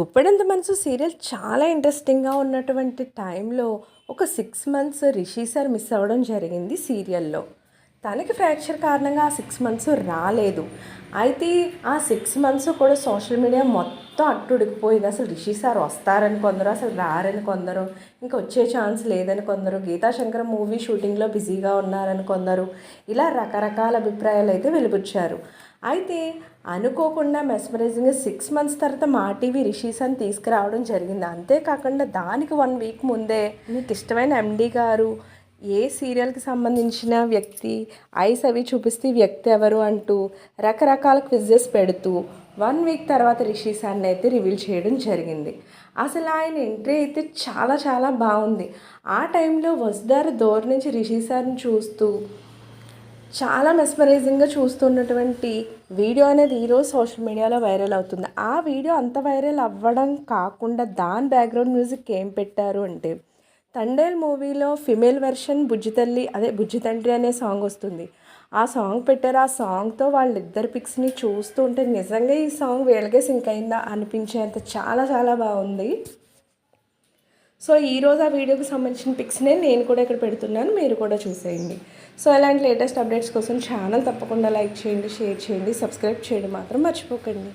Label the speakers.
Speaker 1: గుప్పెడంత మనసు సీరియల్ చాలా ఇంట్రెస్టింగ్గా ఉన్నటువంటి టైంలో ఒక six months Rishi sir miss అవ్వడం జరిగింది సీరియల్లో. తనకి ఫ్రాక్చర్ కారణంగా ఆ సిక్స్ మంత్స్ రాలేదు. అయితే ఆ సిక్స్ మంత్స్ కూడా సోషల్ మీడియా మొత్తం అట్టుడికిపోయింది అసలు రిషి సార్ వస్తారని కొందరు అసలు రారని కొందరు ఇంకా వచ్చే ఛాన్స్ లేదని కొందరు గీతా శంకర్ మూవీ షూటింగ్లో బిజీగా ఉన్నారని కొందరు ఇలా రకరకాల అభిప్రాయాలు అయితే వెలుబుచ్చారు. అయితే అనుకోకుండా మెస్మరైజింగ్ సిక్స్ మంత్స్ తర్వాత మా టీవీ రిషీసన్ తీసుకురావడం జరిగింది. అంతేకాకుండా దానికి వన్ వీక్ ముందే మీకు ఇష్టమైన ఎండీ గారు ఏ సీరియల్కి సంబంధించిన వ్యక్తి ఐస్ అవి చూపిస్తే వ్యక్తి ఎవరు అంటూ రకరకాల క్విజెస్ పెడుతూ వన్ వీక్ తర్వాత రిషి సార్ని అయితే రివీల్ చేయడం జరిగింది. అసలు ఆయన ఎంట్రీ అయితే చాలా చాలా బాగుంది. ఆ టైంలో వసుదారు దూరం నుంచి రిషి సార్ని చూస్తూ చాలా మెస్మరైజింగ్గా చూస్తున్నటువంటి వీడియో అనేది ఈరోజు సోషల్ మీడియాలో వైరల్ అవుతుంది. ఆ వీడియో అంత వైరల్ అవ్వడం కాకుండా దాని బ్యాక్గ్రౌండ్ మ్యూజిక్ ఏం పెట్టారు అంటే తండేల్ మూవీలో ఫిమేల్ వెర్షన్ బుజ్జి తల్లి అదే బుజ్జి తండ్రి అనే సాంగ్ వస్తుంది. ఆ సాంగ్ పెట్టారు. ఆ సాంగ్తో వాళ్ళిద్దరు పిక్స్ని చూస్తూ ఉంటే నిజంగా ఈ సాంగ్ వీళ్ళకే సింక్ అయిందా అనిపించేంత చాలా చాలా బాగుంది. సో ఈరోజు ఆ వీడియోకి సంబంధించిన పిక్స్నే నేను కూడా ఇక్కడ పెడుతున్నాను. మీరు కూడా చూసేయండి. సో ఇలాంటి లేటెస్ట్ అప్డేట్స్ కోసం ఛానల్ తప్పకుండా లైక్ చేయండి షేర్ చేయండి సబ్స్క్రైబ్ చేయడం మాత్రం మర్చిపోకండి.